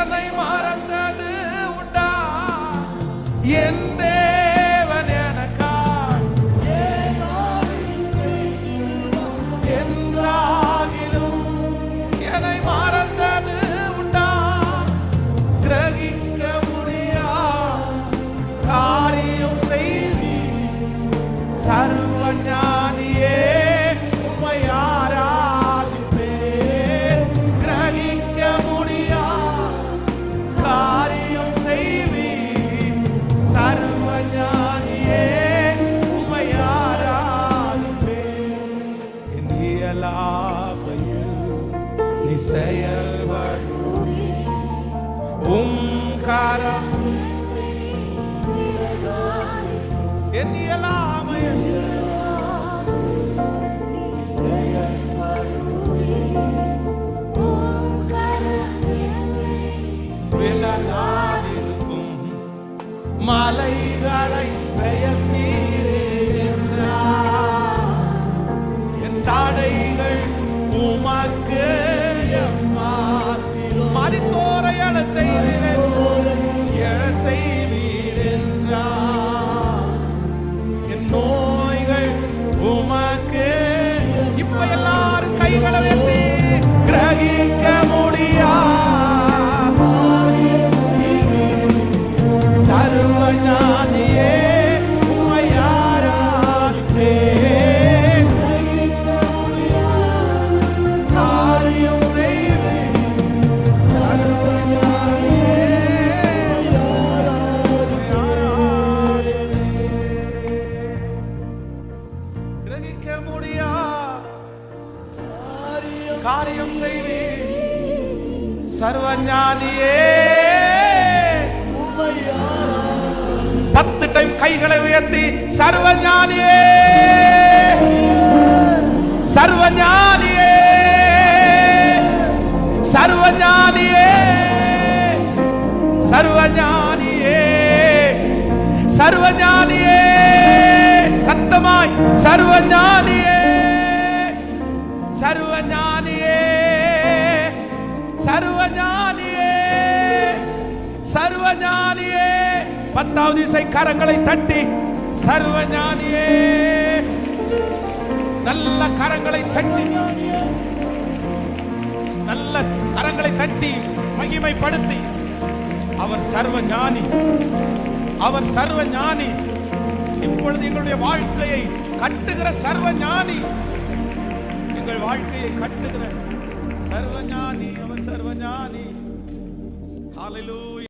கதை மறந்தது உண்டா? என் நீ செயல்படுவி உம் என் இயலாமையில் மலைகளை பெயர் நீ நோய்கள் உமக்கு இப்ப எல்லாம் காரியம் செய்வேன். சர்வஞானியே. பத்து டைம் கைகளை உயர்த்தி சர்வஞானியே. சர்வஞானியே. சர்வஞானியே. சர்வஞானியே. சர்வஞானியே. சத்தமாய் சர்வஞானியே. சர்வஞானி சர்வஞானியே. பத்தாவது இசை கரங்களை தட்டி சர்வஞானியே. நல்ல கரங்களை தட்டி நல்ல கரங்களை தட்டி மகிமைப்படுத்தி. அவர் சர்வ ஞானி அவர் சர்வ ஞானி இப்பொழுது எங்களுடைய வாழ்க்கையை கட்டுகிற சர்வ ஞானி எங்கள் வாழ்க்கையை கட்டுகிற சர்வ ஞானி அவர் சர்வ ஞானி ஹalleluya